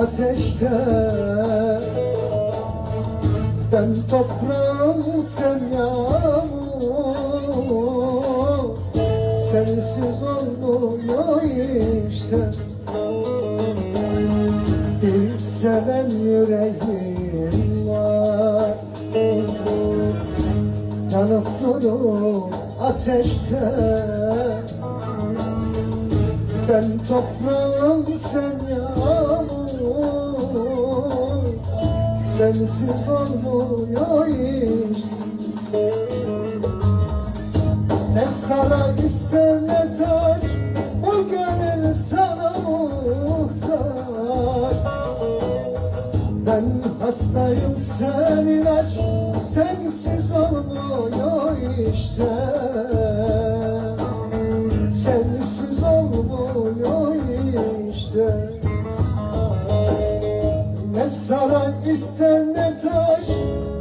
ateşte. Ben toprağım sen yağmur. Sensiz olmuyor işte. Bir seven yüreğim var. Yanıp durur ateşte Ben toprağım sen yağmur. Sensiz olmuyor iş Ne saray ister ne taş Bu gönül sana muhtaç ben hastayım sen ilaç Sensiz olmuyor işte ne taş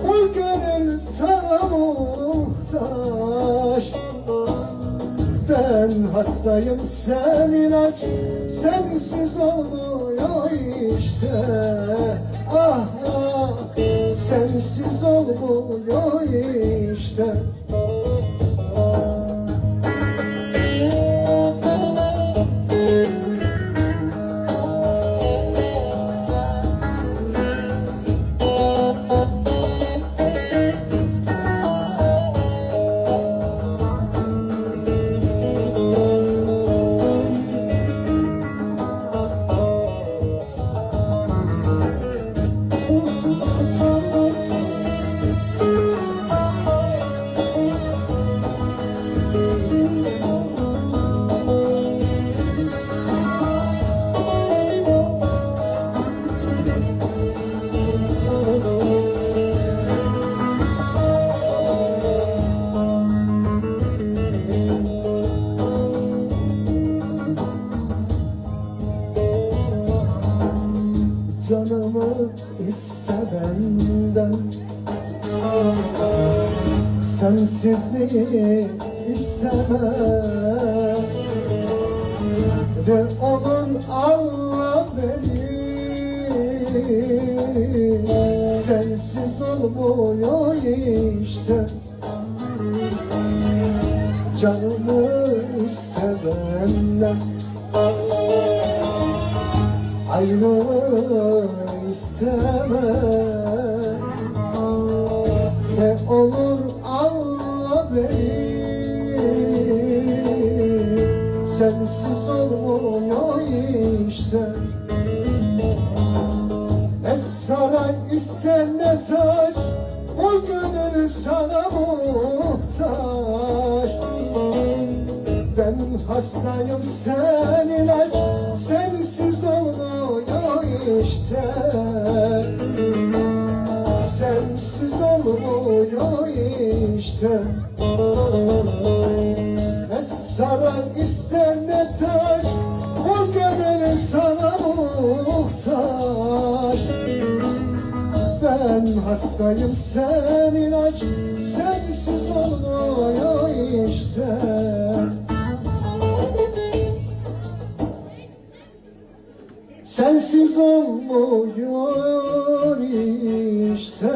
Bu gönül sana muhtaç. Ben hastayım sen ilaç Sensiz olmuyor işte. Ah ah Sensiz olmuyor işte iste benden Sensizliği isteme Ne olur Allah beni. Sensiz olmuyor işte. Canımı iste benden. Ayrılığı isteme Ne olur Allah beni Sensiz olmuyor işte. Ne saray ister ne taş Bu gönül sana muhtaç. Ben hastayım sen ilaç Sensiz işte Sensiz olmuyor işte. Ne saray ister ne taş Bu gönül sana muhtaç. Ben hastayım sen ilaç. Sensiz olmuyor işte Sensiz olmuyor işte